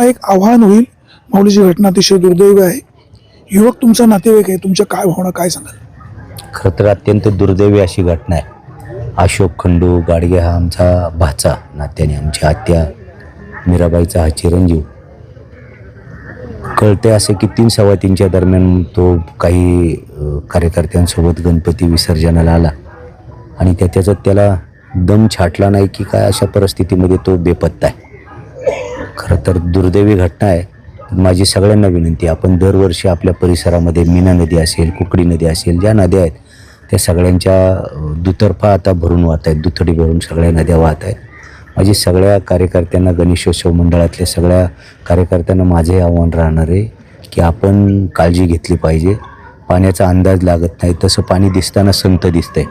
एक आव्हान होईल. माऊलीची घटना अतिशय दुर्दैव आहे. युवक तुमचा नातेवाईक आहे. तुमच्या काय भावना काय सांगाल? खरं तर अत्यंत दुर्दैवी अशी घटना आहे. अशोक खंडू गाडगे हा आमचा भाचा नात्याने आमची आत्या मीराबाईचा हा चिरंजीव. कळते असे की तीन सव्वा तीनच्या दरम्यान तो काही कार्यकर्त्यांसोबत गणपती विसर्जनाला आला. आणि त्याच्यात त्याला दम छाटला नाही की काय अशा परिस्थितीमध्ये तो बेपत्ता आहे. खरं तर दुर्दैवी घटना आहे. माझी सगळ्यांना विनंती आपण दरवर्षी आपल्या परिसरामध्ये मीना नदी असेल कुकडी नदी असेल ज्या नद्या आहेत त्या सगळ्यांच्या दुतर्फा आता भरून वाहत आहेत दुथडी भरून सगळ्या नद्या वाहत आहेत. माझी सगळ्या कार्यकर्त्यांना गणेशोत्सव मंडळातल्या सगळ्या कार्यकर्त्यांना माझे आव्हान राहणार आहे की आपण काळजी घेतली पाहिजे. पाण्याचा अंदाज लागत नाही. तसं पाणी दिसताना संत दिसतंय.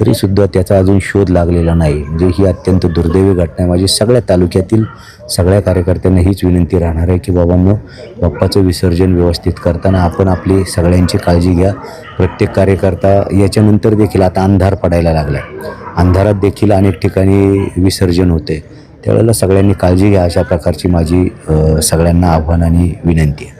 तरीसुद्धा त्याचा अजून शोध लागलेला नाही. म्हणजे ही अत्यंत दुर्दैवी घटना आहे. माझी सगळ्या तालुक्यातील सगळ्या कार्यकर्त्यांना हीच विनंती राहणार आहे की बाबा मग बाप्पाचं विसर्जन व्यवस्थित करताना आपण आपली सगळ्यांची काळजी घ्या. प्रत्येक कार्यकर्ता याच्यानंतर देखील आता अंधार पडायला लागला आहे अंधारात देखील अनेक ठिकाणी विसर्जन होते त्यावेळेला सगळ्यांनी काळजी घ्या अशा प्रकारची माझी सगळ्यांना आव्हान आणि विनंती आहे.